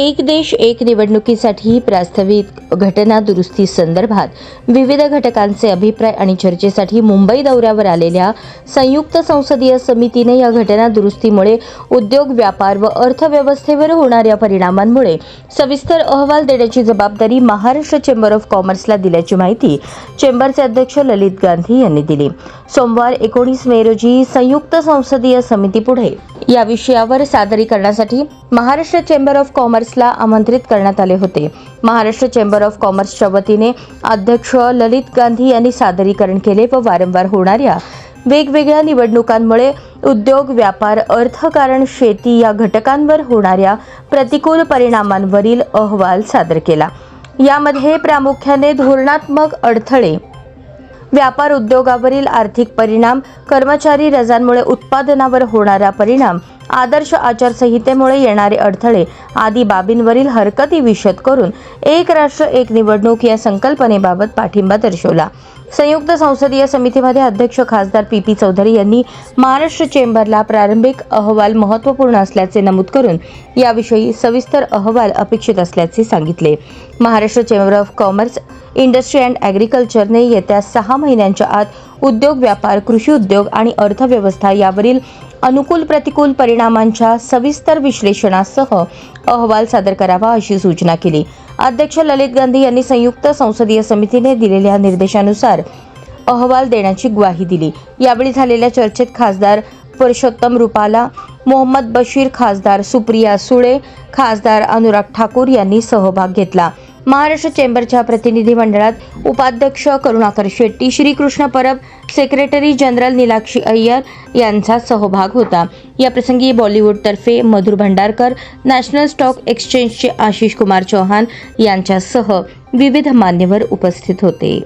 एक देश एक निवडणुकीसाठी प्रास्ताविक घटना दुरुस्ती संदर्भात विविध घटकांचे अभिप्राय आणि चर्चेसाठी मुंबई दौऱ्यावर आलेल्या संयुक्त संसदीय समितीने या घटना दुरुस्तीमुळे उद्योग व्यापार व अर्थव्यवस्थेवर होणाऱ्या परिणामांमुळे सविस्तर अहवाल देण्याची जबाबदारी महाराष्ट्र चेंबर ऑफ कॉमर्सला दिल्याची माहिती चेंबरचे अध्यक्ष ललित गांधी यांनी दिली. सोमवार एकोणीस मे रोजी संयुक्त संसदीय समितीपुढे या विषयावर सादरीकरणासाठी महाराष्ट्र चेंबर ऑफ कॉमर्सला आमंत्रित करण्यात आले होते. महाराष्ट्र चेंबर ऑफ कॉमर्सच्या वतीने अध्यक्ष ललित गांधी यांनी सादरीकरण केले व वारंवार होणाऱ्या वेगवेगळ्या निवडणुकांमुळे उद्योग व्यापार अर्थकारण शेती या घटकांवर होणाऱ्या प्रतिकूल परिणामांवरील अहवाल सादर केला. यामध्ये प्रामुख्याने धोरणात्मक अडथळे व्यापार उद्योगावरील आर्थिक परिणाम कर्मचारी रजांमुळे उत्पादनावर होणारा परिणाम आदर्श आचारसंहितेमुळे येणारे अडथळे आदी बाबींवरील हरकती विशद करून एक राष्ट्र एक निवडणूक या संकल्पनेबाबत पाठिंबा दर्शवला. संयुक्त संसदीय समितीमध्ये अध्यक्ष खासदार पी पी चौधरी यांनी महाराष्ट्र चेंबरला प्रारंभिक अहवाल महत्त्वपूर्ण असल्याचे नमूद करून याविषयी सविस्तर अहवाल अपेक्षित असल्याचे सांगितले. Maharashtra chamber of commerce industry and ॲग्रिकल्चरने येत्या सहा महिन्यांच्या आत उद्योग व्यापार कृषी उद्योग आणि अर्थव्यवस्था यावरील अनुकूल प्रतिकूल परिणामांच्या सविस्तर विश्लेषणासह अहवाल सादर करावा अशी सूचना केली. अध्यक्ष ललित गांधी यांनी संयुक्त संसदीय समितीने दिलेल्या निर्देशानुसार अहवाल देण्याची ग्वाही दिली. यावेळी झालेल्या चर्चेत खासदार पुरुषोत्तम रुपाला मोहम्मद बशीर खासदार सुप्रिया सुळे खासदार अनुराग ठाकूर यांनी सहभाग घेतला. महाराष्ट्र चेंबरच्या प्रतिनिधी मंडळात उपाध्यक्ष करुणाकर शेट्टी श्रीकृष्ण परब सेक्रेटरी जनरल निलाक्षी अय्यर यांचा सहभाग होता. या प्रसंगी बॉलिवूडतर्फे मधुर भंडारकर नॅशनल स्टॉक एक्सचेंजचे आशिष कुमार चौहान यांच्यासह विविध मान्यवर उपस्थित होते.